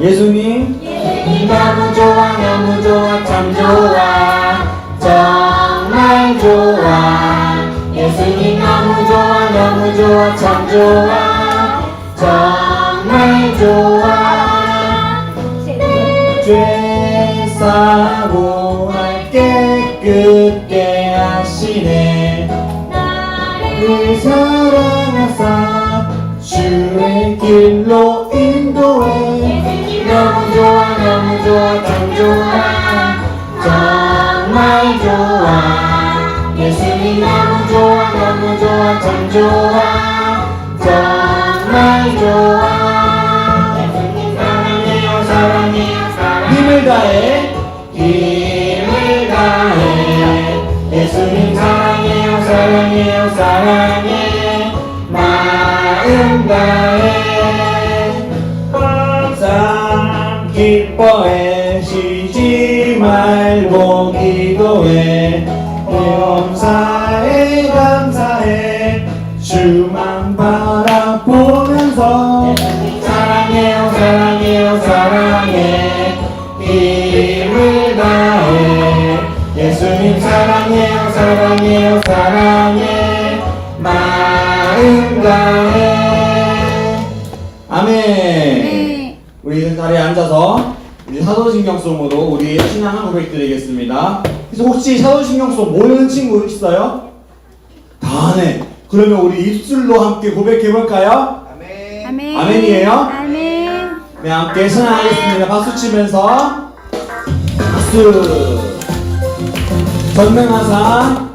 예수님. 예수님 너무 좋아 너무 좋아 참 좋아. 정말 좋아. 예수님 너무 좋아 너무 좋아 참 좋아. 정말 좋아 힘을 다해 힘을 다해. 예수님 사랑해요 사랑해요 사랑해 우리 자리에 앉아서 우리 사도신경송으로 우리 신앙 고백 드리겠습니다 그래서 혹시 사도신경송 모르는 친구 있어요? 다 네. 그러면 우리 입술로 함께 고백해 볼까요? 아멘. 아멘이에요? 아멘. 네, 함께 신앙하겠습니다. 박수 치면서 박수. 전능하사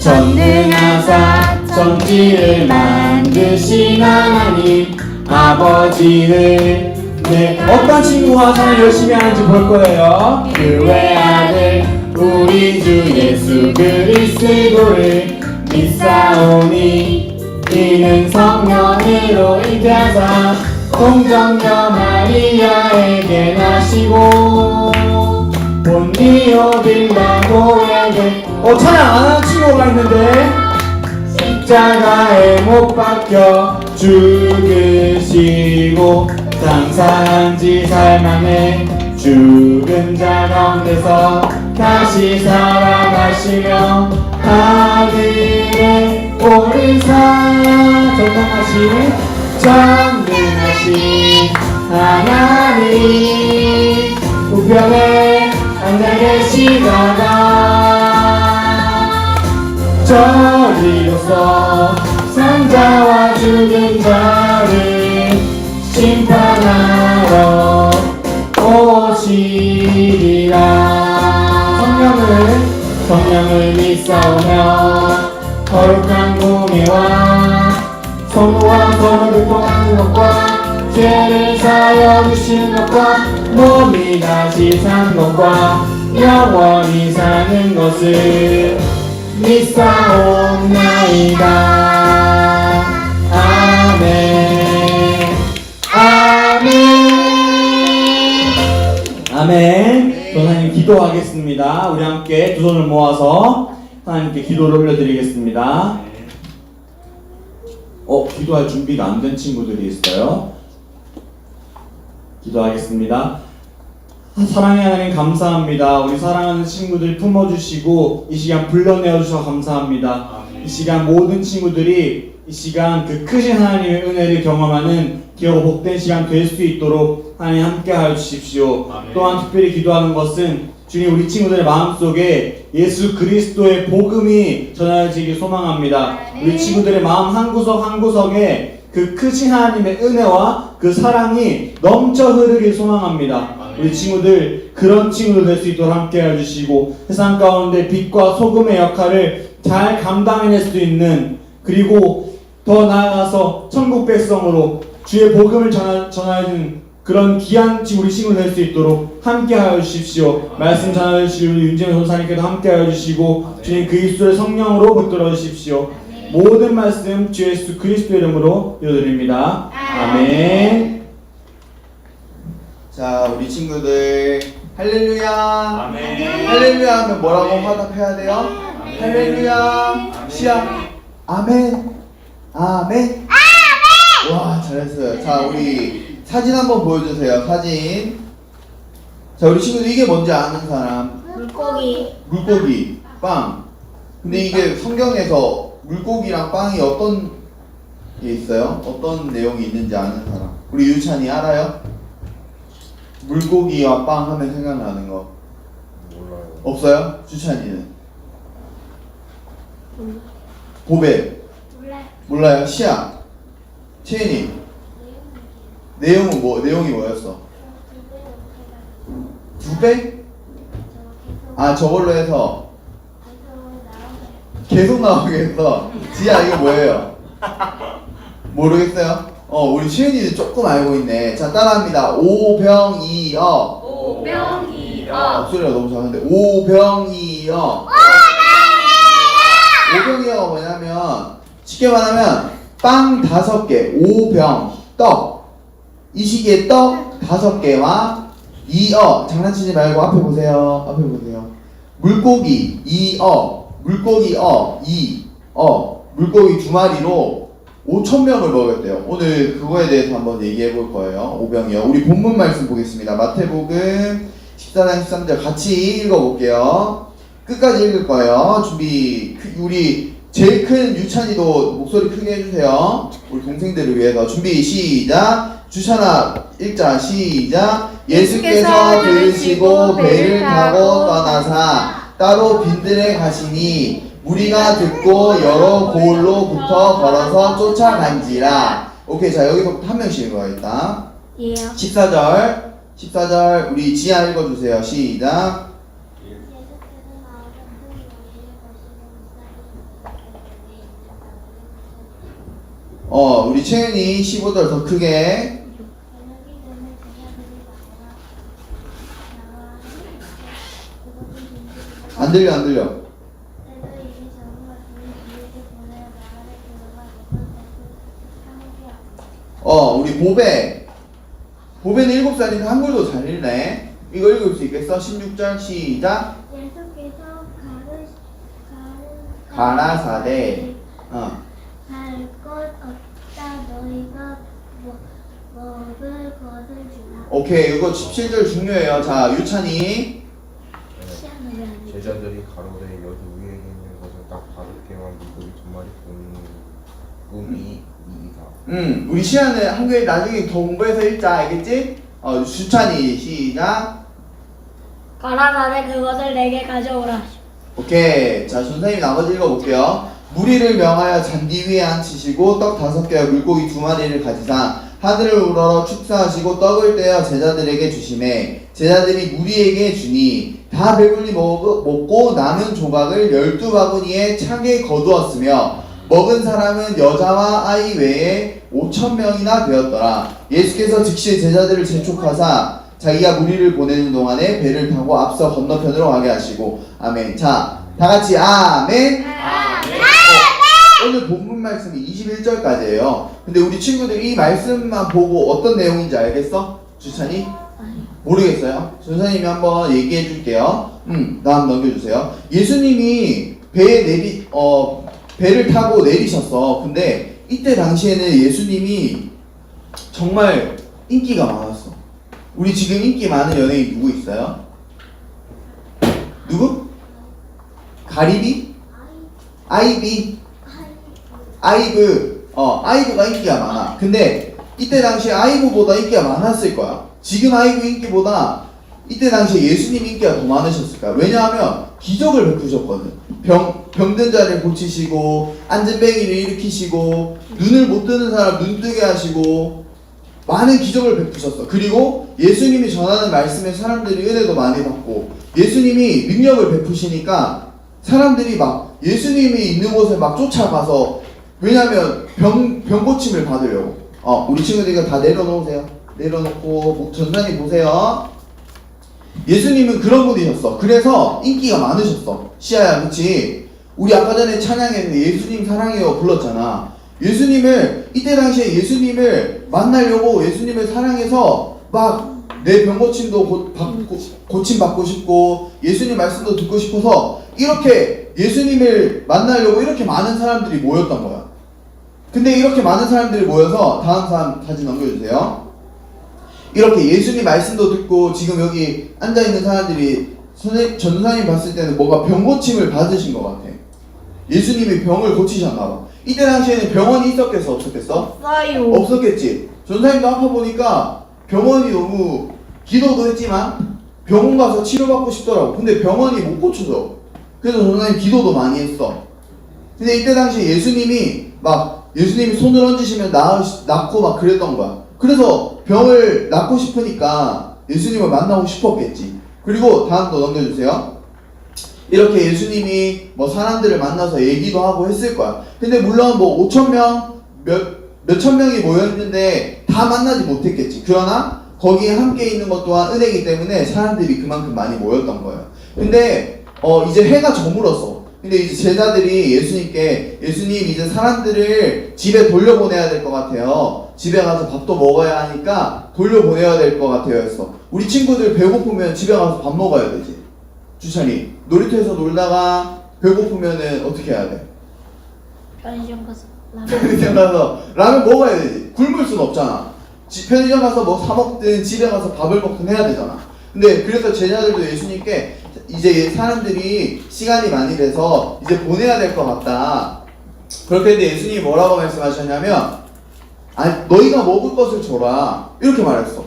전능하사 천지를 만드신 하나님 아버지를 네, 어떤 친구가 참 열심히 하는지 볼 거예요. 그 외아들 우리 주 예수 그리스도를 믿사오니 이는 성령으로 잉태하사 동정녀 마리아에게 나시고 본디오 빌라도에게 어 찬양 안 하는 친구가 있는데 십자가에 못 박혀 죽으 시고 장사한지 살만해 죽은 자 가운데서 다시 살아나시며 하늘에 오르사 전능하신 전능하신 하나님. 우편에 앉아 계시다가 저리로서 산자와 죽은 자를 심판하러 오시리라. 성령을 성령을 믿사오며 거룩한 공예와 성부와 성을 통하는 것과 죄를 사여 주시는 것과 몸이 다시 산 것과 영원히 사는 것을 믿사옵나이다. 아멘 아멘. 아멘. 하나님 기도하겠습니다. 우리 함께 두 손을 모아서 하나님께 기도를 올려드리겠습니다. 어 기도할 준비가 안 된 친구들이 있어요. 기도하겠습니다. 사랑의 하나님 감사합니다. 우리 사랑하는 친구들 품어주시고 이 시간 불러내어 주셔서 감사합니다. 이 시간 모든 친구들이 이 시간 그 크신 하나님의 은혜를 경험하는 기억 복된 시간 될 수 있도록 하나님 함께하여 주십시오. 또한 특별히 기도하는 것은 주님 우리 친구들의 마음속에 예수 그리스도의 복음이 전해지길 소망합니다. 우리 친구들의 마음 한 구석 한 구석에 그 크신 하나님의 은혜와 그 사랑이 넘쳐 흐르길 소망합니다. 우리 친구들 그런 친구들 될 수 있도록 함께 해 주시고 세상 가운데 빛과 소금의 역할을 잘 감당해낼 수 있는 그리고 더 나아가서 천국 백성으로 주의 복음을 전하, 전하는 그런 귀한 친- 우리 친구들 될수 있도록 함께 하여 주십시오. 말씀 우리 윤재명 선사님께도 함께 하여 주시고 주님 그 입술을 성령으로 붙들어 주십시오. 모든 말씀 주 예수 그리스도 이름으로 이루드립니다. 아멘. 자, 우리 친구들 할렐루야. 아멘. 할렐루야 하면 뭐라고 화답해야 돼요? 할렐루야. 시작. 아멘. 아멘. 아멘. 와, 잘했어요. 자, 우리 사진 한번 보여주세요. 사진. 자, 우리 친구들 이게 뭔지 아는 사람? 물고기 물고기, 빵. 근데 이게 성경에서 물고기랑 빵이 어떤 게 있어요? 어떤 내용이 있는지 아는 사람? 우리 유찬이 알아요? 물고기와 빵 하면 생각나는 거 몰라요. 없어요? 주찬이는? 보배 몰라요 몰라요? 시아 채인이 내용은 뭐 내용이 뭐였어? 두 배? 아 저걸로 해서 계속 나오겠어. 지야 이거 뭐예요? 모르겠어요? 어 우리 시은이는 조금 알고 있네. 자 따라합니다. 오병이어. 오병이어 목소리가 너무 작은데 오병이어. 오병이어가 뭐냐면 쉽게 말하면 빵 다섯 개, 오병 떡. 이 시기에 떡 다섯 개와 이어 장난치지 말고 앞에 보세요. 앞에 보세요. 물고기 이어 물고기 어 이 어 물고기 두 마리로 5천 명을 먹였대요. 오늘 그거에 대해서 한번 얘기해 볼 거예요. 오병이요. 우리 본문 말씀 보겠습니다. 마태복음 14장 13절 같이 읽어 볼게요. 끝까지 읽을 거예요. 준비. 크- 우리 제일 큰 유찬이도 목소리 크게 해주세요. 우리 동생들을 위해서 준비 시작. 주찬아 읽자 시작. 예수께서 들으시고 배를 타고 떠나사 따로 빈들에 가시니 무리가 듣고 여러 고을로부터 걸어서 쫓아간지라. 오케이 자 여기서부터 한 명씩 읽어야겠다. 예요 14절 14절 우리 지아 읽어주세요 시작. 어 우리 채은이 15절 더 크게 안 들려 안 들려. 어 우리 보배 보배는 7살인데 한글도 잘 읽네. 이거 읽을 수 있겠어? 16절 시작. 가라사대. 어. 갈것 없다 너희가 뭐, 먹을 것을 주라 오케이 이거 17절 중요해요. 자 유찬이 안 해? 제자들이 가로되 여기 위에 있는 것은 딱 다섯 개만 물고기 두 마리 꿈이 이다. 음 우리 시아는 한글 나중에 더 공부해서 읽자 알겠지? 어 유찬이 시작. 가라사대 그것을 내게 가져오라 오케이. 자, 선생님이 나머지 읽어볼게요. 무리를 명하여 잔디 위에 앉히시고 떡 다섯 개와 물고기 두 마리를 가지사 하늘을 우러러 축사하시고 떡을 떼어 제자들에게 주심에 제자들이 무리에게 주니 다 배불리 먹, 먹고 남은 조각을 열두 바구니에 차게 거두었으며 먹은 사람은 여자와 아이 외에 오천 명이나 되었더라. 예수께서 즉시 제자들을 재촉하사 자기가 무리를 보내는 동안에 배를 타고 앞서 건너편으로 가게 하시고 아멘. 자, 다 같이 아멘. 어, 오늘 본문 말씀이 21절까지예요. 근데 우리 친구들 이 말씀만 보고 어떤 내용인지 알겠어? 주찬이? 모르겠어요. 선생님이 한번 얘기해 줄게요. 음, 나 한번 넘겨주세요. 예수님이 배에 내리, 어, 배를 타고 내리셨어. 근데 이때 당시에는 예수님이 정말 인기가 많았어. 우리 지금 인기 많은 연예인 누구 있어요? 누구? 가리비? 아이비? 아이브. 어, 아이브가 인기가 많아. 근데 이때 당시에 아이브보다 인기가 많았을 거야. 지금 아이브 인기보다 이때 당시에 예수님 인기가 더 많으셨을 거야. 왜냐하면 기적을 베푸셨거든. 병, 병든 자를 고치시고, 앉은뱅이를 일으키시고, 눈을 못 뜨는 사람 눈 뜨게 하시고, 많은 기적을 베푸셨어. 그리고 예수님이 전하는 말씀에 사람들이 은혜도 많이 받고, 예수님이 능력을 베푸시니까 사람들이 막 예수님이 있는 곳에 막 쫓아가서, 왜냐면 병, 병 고침을 받으려고. 어, 우리 친구들 이거 다 내려놓으세요. 내려놓고, 목 전산이 보세요. 예수님은 그런 분이셨어. 그래서 인기가 많으셨어. 시아야, 그치? 우리 아까 전에 찬양에서 예수님 사랑해요 불렀잖아. 예수님을, 이때 당시에 예수님을 만나려고 예수님을 사랑해서 막 내 병 고침도 고, 받고, 고침 받고 싶고 예수님 말씀도 듣고 싶어서 이렇게 예수님을 만나려고 이렇게 많은 사람들이 모였던 거야. 근데 이렇게 많은 사람들이 모여서 다음 사람 사진 넘겨주세요. 이렇게 예수님 말씀도 듣고 지금 여기 앉아 있는 사람들이 선생 전사님 봤을 때는 뭔가 병 고침을 받으신 것 같아. 예수님이 병을 고치셨나 봐. 이때 당시에는 병원이 있었겠어 없었겠어? 없어요. 없었겠지. 전사님도 아파 보니까 병원이 너무 기도도 했지만 병원 가서 치료받고 싶더라고. 근데 병원이 못 고쳐줘. 그래서 전사님 기도도 많이 했어. 근데 이때 당시 예수님이 막 예수님이 손을 얹으시면 나, 낫고 막 그랬던 거야. 그래서 병을 낫고 싶으니까 예수님을 만나고 싶었겠지. 그리고 다음 거 넘겨주세요. 이렇게 예수님이 뭐 사람들을 만나서 얘기도 하고 했을 거야. 근데 물론 뭐 5천 명, 몇, 몇천 명이 모여있는데 다 만나지 못했겠지. 그러나 거기에 함께 있는 것 또한 은혜이기 때문에 사람들이 그만큼 많이 모였던 거예요. 근데 어 이제 해가 저물었어. 근데 이제 제자들이 예수님께 예수님 이제 사람들을 집에 돌려보내야 될 것 같아요. 집에 가서 밥도 먹어야 하니까 돌려보내야 될 것 같아요. 했어. 우리 친구들 배고프면 집에 가서 밥 먹어야 되지. 주찬이 놀이터에서 놀다가 배고프면은 어떻게 해야 돼? 편의점 가서 라면. 편의점 가서 라면 먹어야 되지. 굶을 순 없잖아. 지- 편의점 가서 뭐 사 먹든 집에 가서 밥을 먹든 해야 되잖아. 근데 그래서 제자들도 예수님께 이제 사람들이 시간이 많이 돼서 이제 보내야 될 것 같다. 그렇게 했는데 예수님이 뭐라고 말씀하셨냐면, 아니 너희가 먹을 것을 줘라 이렇게 말했어.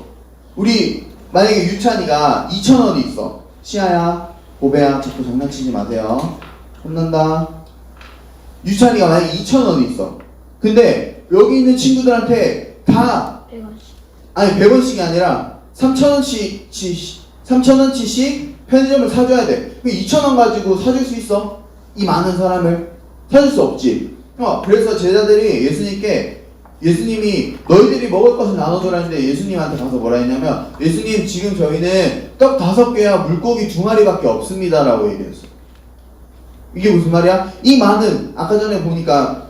우리 만약에 유찬이가 2천 원이 있어. 시아야, 보배야, 자꾸 장난치지 마세요. 혼난다. 유찬이가 만약에 2천 원이 있어. 근데 여기 있는 친구들한테 다 100원씩. 아니 100원씩이 아니라 3천원씩 3천원치씩 편의점을 사줘야 돼. 그럼 2천원 가지고 사줄 수 있어? 이 많은 사람을 사줄 수 없지. 어, 그래서 제자들이 예수님께 예수님이 너희들이 먹을 것을 나눠줘라 했는데 예수님한테 가서 뭐라 했냐면 예수님 지금 저희는 떡 다섯 개와 물고기 두 마리밖에 없습니다라고 얘기했어. 이게 무슨 말이야? 이 많은 아까 전에 보니까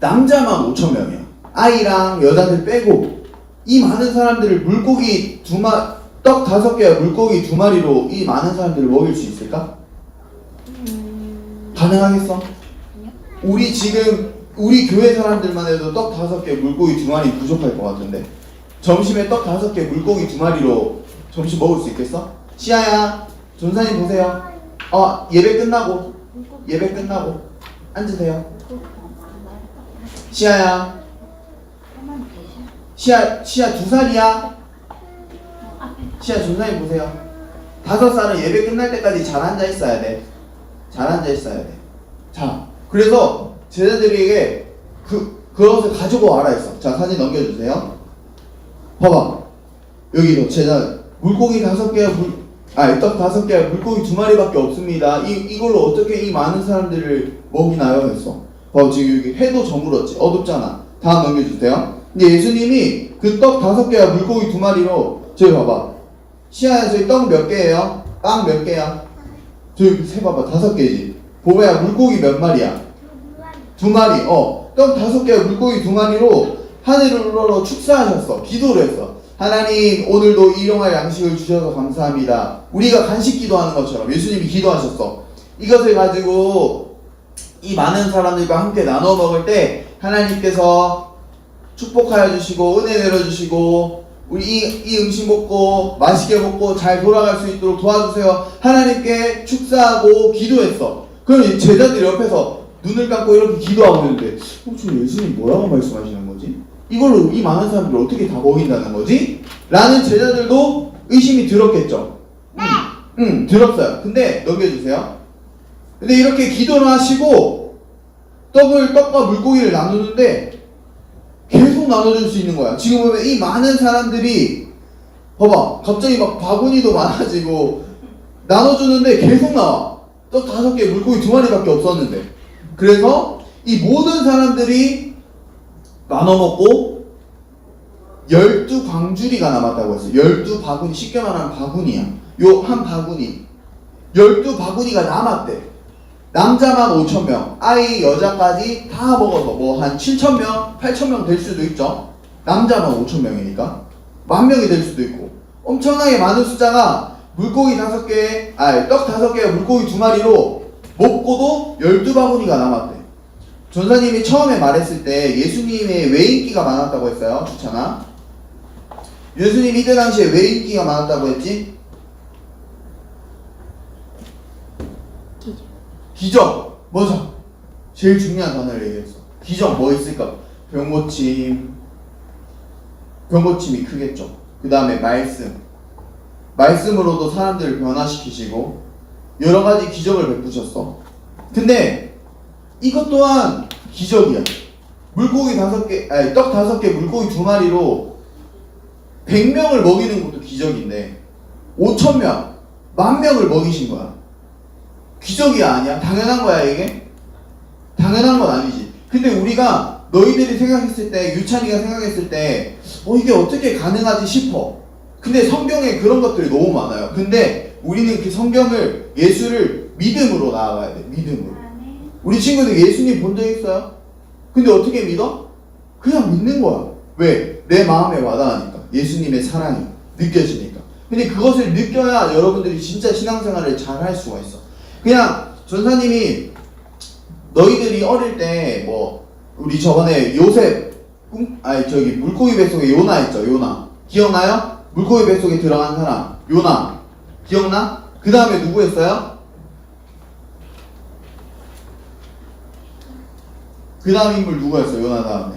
남자만 5천 명이야. 아이랑 여자들 빼고 이 많은 사람들을 물고기 두 마, 떡 다섯 개와 물고기 두 마리로 이 많은 사람들을 먹일 수 있을까? 음. 가능하겠어? 우리 지금 우리 교회 사람들만 해도 떡 다섯 개 물고기 두 마리 부족할 것 같은데 점심에 떡 다섯 개 물고기 두 마리로 점심 먹을 수 있겠어? 시아야, 전사님 보세요. 어 예배 끝나고 예배 끝나고 앉으세요. 시아야, 시아 시아 두 살이야? 시아 전사님 보세요. 다섯 살은 예배 끝날 때까지 잘 앉아 있어야 돼. 잘 앉아 있어야 돼. 자, 그래서 제자들에게 그 그것을 가지고 와라 했어. 자, 사진 넘겨주세요. 봐봐. 여기도 제자 물고기 다섯 개와 물, 아니 떡 다섯 개와 물고기 두 마리밖에 없습니다. 이 이걸로 어떻게 이 많은 사람들을 먹이나요? 했어. 봐, 지금 여기 해도 저물었지. 어둡잖아. 다음 넘겨주세요. 근데 예수님이 그 떡 다섯 개와 물고기 두 마리로 저기 봐봐. 시아야 저기 떡 몇 개예요? 빵 몇 개야? 저기 세 봐봐 다섯 개지. 보배야 물고기 몇 마리야? 두 마리. 어. 떡 다섯 개와 물고기 두 마리로 하늘을 우러러 축사하셨어. 기도를 했어. 하나님 오늘도 일용할 양식을 주셔서 감사합니다. 우리가 간식 기도하는 것처럼 예수님이 기도하셨어. 이것을 가지고 이 많은 사람들과 함께 나눠 먹을 때 하나님께서 축복하여 주시고 은혜 내려 주시고 우리 이, 이 음식 먹고 맛있게 먹고 잘 돌아갈 수 있도록 도와주세요. 하나님께 축사하고 기도했어. 그럼 이 제자들 옆에서 눈을 감고 이렇게 기도하고 있는데 어, 지금 예수님 뭐라고 말씀하시는 거지? 이걸로 이 많은 사람들 을 어떻게 다 먹인다는 거지? 라는 제자들도 의심이 들었겠죠. 응, 응, 들었어요. 근데 넘겨주세요. 근데 이렇게 기도를 하시고 떡을 떡과 물고기를 나누는데 계속 나눠줄 수 있는 거야. 지금 보면 이 많은 사람들이 봐봐 갑자기 막 바구니도 많아지고 나눠주는데 계속 나와. 떡 다섯 개 물고기 두 마리밖에 없었는데 그래서 이 모든 사람들이 나눠 먹고 열두 광주리가 남았다고 했어. 열두 바구니 쉽게 말하면 바구니야. 요 한 바구니 열두 바구니가 남았대. 남자만 5천 명, 아이 여자까지 다 먹어서 뭐 한 7천 명, 8천 명 될 수도 있죠. 남자만 5천 명이니까 만 명이 될 수도 있고 엄청나게 많은 숫자가 물고기 다섯 개, 아니 떡 다섯 개와 물고기 두 마리로 먹고도 열두 바구니가 남았대. 전사님이 처음에 말했을 때 예수님의 왜 인기가 많았다고 했어요, 주찬아? 예수님 이때 당시에 왜 인기가 많았다고 했지? 기적. 기적 맞아 제일 중요한 단어를 얘기했어 기적 뭐 있을까? 병고침. 병고침이 크겠죠. 그 다음에 말씀. 말씀으로도 사람들을 변화시키시고 여러 가지 기적을 베푸셨어. 근데 이것 또한 기적이야. 물고기 다섯 개 아니 떡 다섯 개 물고기 두 마리로 100명을 먹이는 것도 기적인데 5천 명, 만 명을 먹이신 거야 기적이 아니야? 당연한 거야 이게? 당연한 건 아니지. 근데 우리가 너희들이 생각했을 때 유찬이가 생각했을 때 어 이게 어떻게 가능하지 싶어. 근데 성경에 그런 것들이 너무 많아요. 근데 우리는 그 성경을 예수를 믿음으로 나아가야 돼. 믿음으로. 우리 친구들 예수님 본 적 있어요? 근데 어떻게 믿어? 그냥 믿는 거야. 왜? 내 마음에 와닿으니까. 예수님의 사랑이 느껴지니까. 근데 그것을 느껴야 여러분들이 진짜 신앙생활을 잘 할 수가 있어. 그냥 전사님이 너희들이 어릴 때 뭐 우리 저번에 요셉 꿈 아니 저기 물고기 뱃속에 요나 있죠 요나 기억나요? 물고기 뱃속에 들어간 사람 요나 기억나? 그 다음에 누구였어요? 그 다음 인물 누구였어 요나 다음에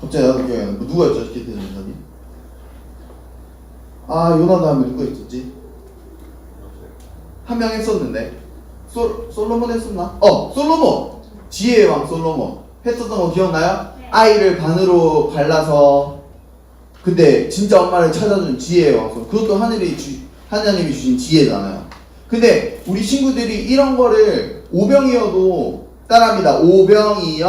갑자기 나도 기억이 안 나. 누구였죠 기태 전사님? 아 요나 다음에 누가 있었지? 한 명 했었는데 솔 솔로몬 했었나? 어 솔로몬 지혜의 왕 솔로몬 했었던 거 기억나요? 아이를 반으로 갈라서 근데 진짜 엄마를 찾아준 지혜의 왕 솔로몬 그것도 하늘이 주 하나님이 주신 지혜잖아요. 근데 우리 친구들이 이런 거를 오병이어도 따라합니다. 오병이어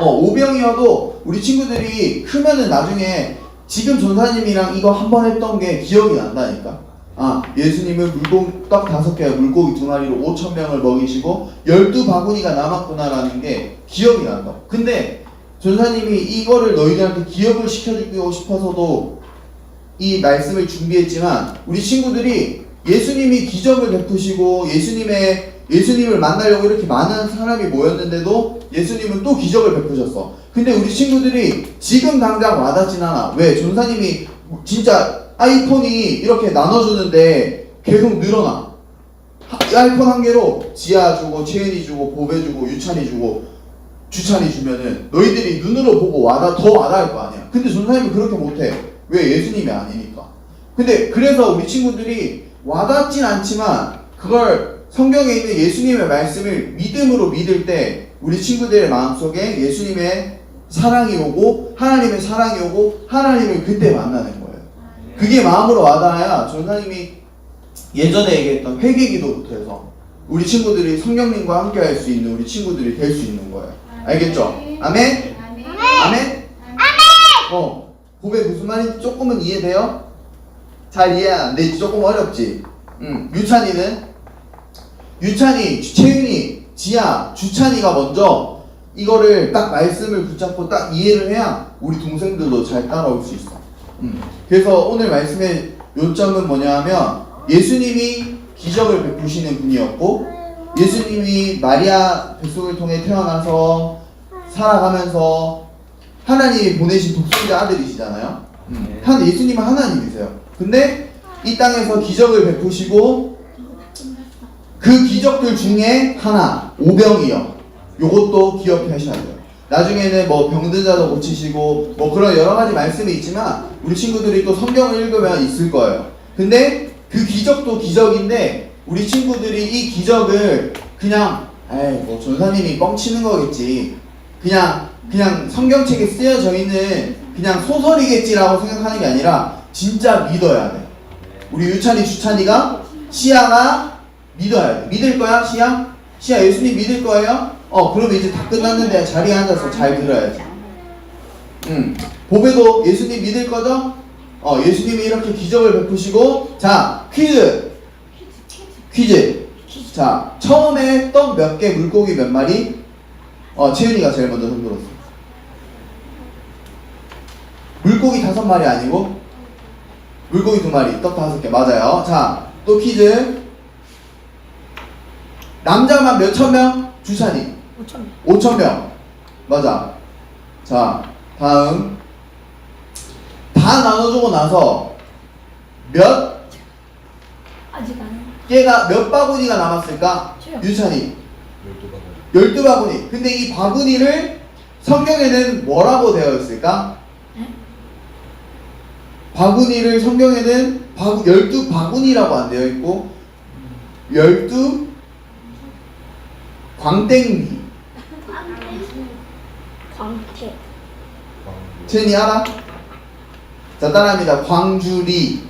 어, 오병이어도 우리 친구들이 크면은 나중에 지금 전사님이랑 이거 한 번 했던 게 기억이 난다니까. 아, 예수님은 물고기 떡 다섯 개와 물고기 두 마리로 5천 명을 먹이시고 열두 바구니가 남았구나라는 게 기억이 난다. 근데 전사님이 이거를 너희들한테 기억을 시켜주고 싶어서도 이 말씀을 준비했지만 우리 친구들이 예수님이 기적을 베푸시고 예수님의 예수님을 만나려고 이렇게 많은 사람이 모였는데도 예수님은 또 기적을 베푸셨어. 근데 우리 친구들이 지금 당장 와닿진 않아. 왜? 전사님이 진짜 아이폰이 이렇게 나눠주는데 계속 늘어나. 하- 아이폰 한 개로 지아 주고 채은이 주고 보배 주고 유찬이 주고 주찬이 주면은 너희들이 눈으로 보고 와닿 더 와닿을 거 아니야. 근데 전사님은 그렇게 못해. 왜? 예수님이 아니니까. 근데 그래서 우리 친구들이 와닿진 않지만 그걸 성경에 있는 예수님의 말씀을 믿음으로 믿을 때 우리 친구들의 마음속에 예수님의 사랑이 오고 하나님의 사랑이 오고 하나님을 그때 만나는 거예요. 그게 마음으로 와닿아야 전사님이 예전에 얘기했던 회개 기도부터 해서 우리 친구들이 성령님과 함께 할 수 있는 우리 친구들이 될 수 있는 거예요. 알겠죠? 아멘? 아멘? 어, 고백 무슨 말인지 조금은 이해돼요? 잘 이해 안 되지? 조금 어렵지? 응. 유찬이는? 유찬이, 채윤이, 지아, 주찬이가 먼저 이거를 딱 말씀을 붙잡고 딱 이해를 해야 우리 동생들도 잘 따라올 수 있어. 음. 그래서 오늘 말씀의 요점은 뭐냐면 예수님이 기적을 베푸시는 분이었고 예수님이 마리아 뱃속을 통해 태어나서 살아가면서 하나님이 보내신 독생자 아들이시잖아요. 음. 한 예수님은 하나님이세요. 근데 이 땅에서 기적을 베푸시고 그 기적들 중에 하나 오병이요. 요것도 기억하셔야 돼요. 나중에는 뭐 병든 자도 고치시고 뭐 그런 여러 가지 말씀이 있지만 우리 친구들이 또 성경을 읽으면 있을 거예요. 근데 그 기적도 기적인데 우리 친구들이 이 기적을 그냥 에이 뭐 전사님이 뻥치는 거겠지. 그냥 그냥 성경책에 쓰여져 있는 그냥 소설이겠지라고 생각하는 게 아니라 진짜 믿어야 돼. 우리 유찬이 주찬이가 시아가 믿어야 돼. 믿을 거야 시아? 시아 예수님 믿을 거예요? 어 그럼 이제 다 끝났는데 자리에 앉아서 잘 들어야지. 응. 보배도 예수님 믿을 거죠? 어 예수님이 이렇게 기적을 베푸시고 자 퀴즈 퀴즈 자 처음에 떡 몇 개 물고기 몇 마리? 어 채윤이가 제일 먼저 손 들었어. 물고기 다섯 마리 아니고 물고기 두 마리 떡 다섯 개 맞아요. 자 또 퀴즈 남자만 몇 천 명? 주찬이 5천 명. 5천 명. 맞아. 자, 다음. 다 나눠주고 나서 몇 아직 안 개가, 몇 바구니가 남았을까? 저요. 유찬이. 열두 번. 12 바구니. 근데 이 바구니를 성경에는 뭐라고 되어 있을까? 네? 바구니를 성경에는 바구, 12 바구니라고 안 되어 있고 12 광땡이. 광태 제니 알아? 자 따라합니다. 광주리.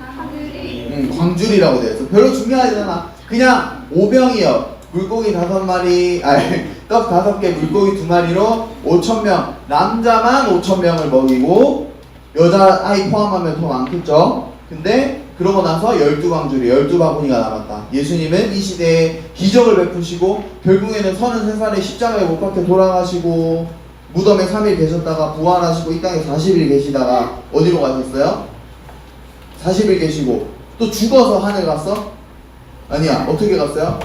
음, 광주리라고 되어 있어. 별로 중요하지 않아. 그냥 오병이어. 물고기 다섯 마리, 아니, 떡 다섯 개, 물고기 두 마리로 5천 명. 남자만 5천 명을 먹이고 여자 아이 포함하면 더 많겠죠. 근데 그러고 나서 열두 광주리, 열두 바구니가 남았다. 예수님은 이 시대에 기적을 베푸시고 결국에는 33살에 십자가에 못 박혀 돌아가시고 무덤에 3일 계셨다가 부활하시고 이 땅에 40일 계시다가 어디로 가셨어요? 40일 계시고 또 죽어서 하늘 갔어? 아니야 어떻게 갔어요?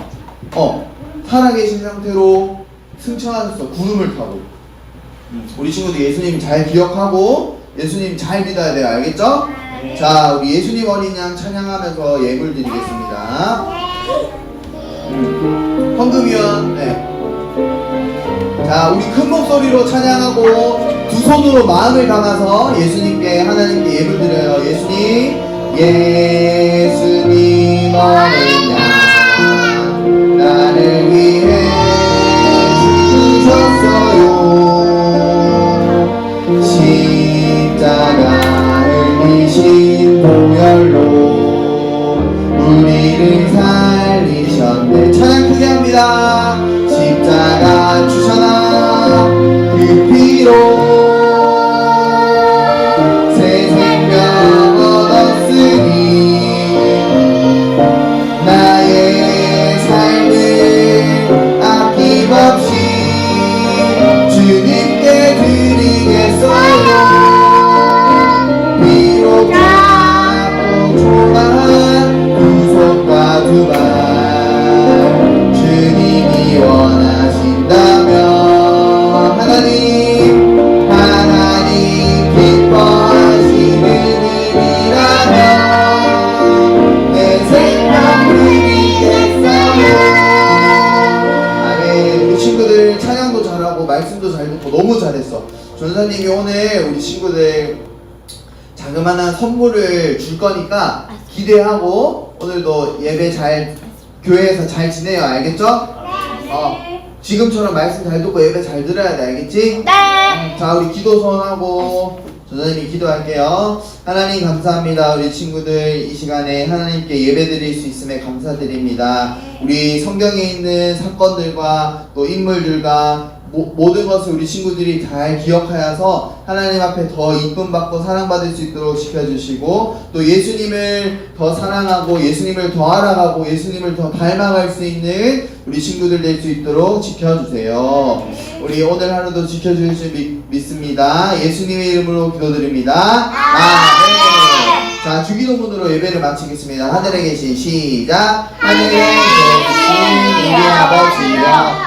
어 살아계신 상태로 승천하셨어 구름을 타고 음, 우리 친구들 예수님 잘 기억하고 예수님 잘 믿어야 돼요 알겠죠? 자 우리 예수님 어린 양 찬양하면서 예물 드리겠습니다 음, 헌금위원 네. 자, 우리 큰 목소리로 찬양하고 두 손으로 마음을 담아서 예수님께 하나님께 예물 드려요. 예수님, 예수님 어린 양 십자가 주셔나 그 피로 전사님이 오늘 우리 친구들 자그마한 선물을 줄 거니까 기대하고 오늘도 예배 잘 교회에서 잘 지내요. 알겠죠? 어 지금처럼 말씀 잘 듣고 예배 잘 들어야 돼. 알겠지? 네. 자 우리 기도 소원하고 전사님이 기도할게요. 하나님 감사합니다. 우리 친구들 이 시간에 하나님께 예배 드릴 수 있음에 감사드립니다. 우리 성경에 있는 사건들과 또 인물들과 모, 모든 것을 우리 친구들이 잘 기억하여서 하나님 앞에 더 이쁨 받고 사랑받을 수 있도록 지켜주시고 또 예수님을 더 사랑하고 예수님을 더 알아가고 예수님을 더 닮아갈 수 있는 우리 친구들 될 수 있도록 지켜주세요. 우리 오늘 하루도 지켜주실 줄 믿, 믿습니다. 예수님의 이름으로 기도드립니다. 아멘. 자 주기도문으로 예배를 마치겠습니다. 하늘에 계신 시작. 하늘에 계신 우리 아버지여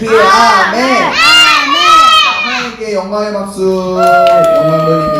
그의 아멘 하나님께 영광의 박수. 영광 돌립니다